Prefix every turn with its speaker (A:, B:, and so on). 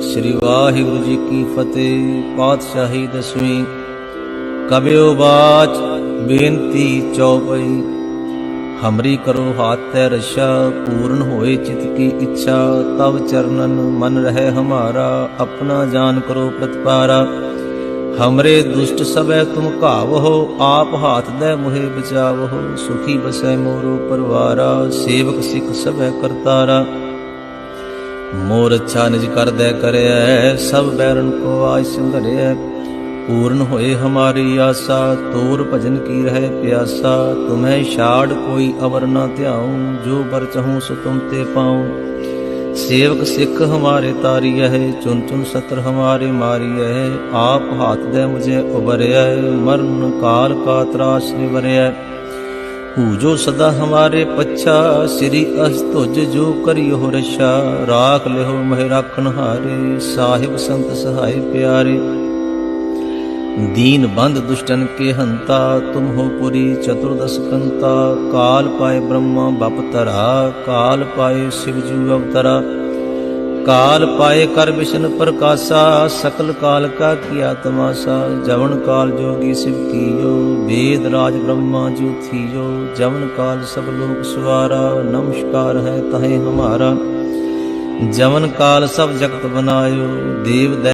A: ਸ੍ਰੀ ਵਾਹਿਗੁਰੂ ਜੀ ਕੀ ਫਤਿਹ, ਪਾਤਸ਼ਾਹੀ ਦਸਵੀਂ। ਕਬਿਓ ਬਾਚ, ਬੇਨਤੀ ਚੌਪਈ। ਹਮਰੀ ਕਰੋ ਹਾਥ ਤੈ ਰਸ਼ਾ, ਪੂਰਨ ਹੋਏ ਚਿਤ ਕੀ ਇੱਛਾ। ਤਵ ਚਰਨਨ ਮਨ ਰਹਿ ਹਮਾਰਾ, ਆਪਣਾ ਜਾਨ ਕਰੋ ਪ੍ਰਤਪਾਰਾ। ਹਮਰੇ ਦੁਸ਼ਟ ਸਭੈ ਤੁਮ ਘਾਵਹੋ, ਆਪ ਹਾਥ ਦੇ ਮੁਹਿ ਬਚਾਵਹੋ। ਸੁਖੀ ਬਸੈ ਮੋਰੋ ਪਰਵਾਰਾ, ਸੇਵਕ ਸਿੱਖ ਸਭੈ ਕਰਤਾਰਾ। ਮੋਰ ਅੱਛਾ ਨਿਜ ਕਰਦੈ ਕਰਿਐ ਸਭ ਬੈਰਨ ਕੋ ਆਇ ਸੰਘਰਿਐ ਪੂਰਨ ਹੋਏ ਹਮਾਰੀ ਆਸਾ, ਤੋਰ ਭਜਨ ਕੀ ਰਹੇ ਪਿਆਸਾ। ਤੁਮੈ ਛਾੜ ਕੋਈ ਅਵਰ ਨਾ ਧਿਆਉ, ਜੋ ਬਰ ਚਹੂੰ ਸੋ ਤੁਮ ਤੇ ਪਾਉ। ਸੇਵਕ ਸਿੱਖ ਹਮਾਰੇ ਤਾਰੀਐ ਹੈ ਚੁਨ ਚੁਨ ਸਤਰ ਹਮਾਰੇ ਮਾਰੀਐ। ਆਪ ਹਾਥ ਦੇ ਮੁਝੇ ਉਬਰਿਐ ਮਰਨ ਕਾਲ ਕਾ ਤਰਾਸ ਨਿਵਰਿਐ ਹੂਜੋ ਸਦਾ ਹਮਾਰੇ ਪੱਛਾ ਸ੍ਰੀ ਅਸ ਤੁਜ ਜੋ ਕਰਿਓ ਰਛਾ ਰਾਖ ਲਿਓ ਮਹਿ ਰਾਖਣ ਹਾਰੇ ਸਾਹਿਬ ਸੰਤ ਸਹਾਈ ਪਿਆਰੇ दीन बंद दुष्टन के हंता तुम हो पुरी चतुर्दश कंता काल पाए ब्रह्मा बप तरा काल पाए शिवजू अवतरा ਕਾਲ ਪਾਏ ਕਰ ਵਿਸ਼ਨ ਪ੍ਰਕਾਸ਼ਾ, ਸਕਲ ਕਾਲ ਕਾ ਕੀਆ ਤਮਾਸ਼ਾ, ਜਵਨ ਕਾਲ ਜੋਗੀ ਸਿਵ ਕੀਓ, ਵੇਦ ਰਾਜ ਬ੍ਰਹਮਾ ਜੋਥੀਓ ਜਵਨ ਕਾਲ ਸਭ ਲੋਕ ਸੁਆਰਾ ਨਮਸਕਾਰ ਹੈ ਤਹੇ ਹਮਾਰਾ। ਜਵਨ ਕਾਲ ਸਭ ਜਗਤ ਬਨਾਇਓ, ਦੇਵ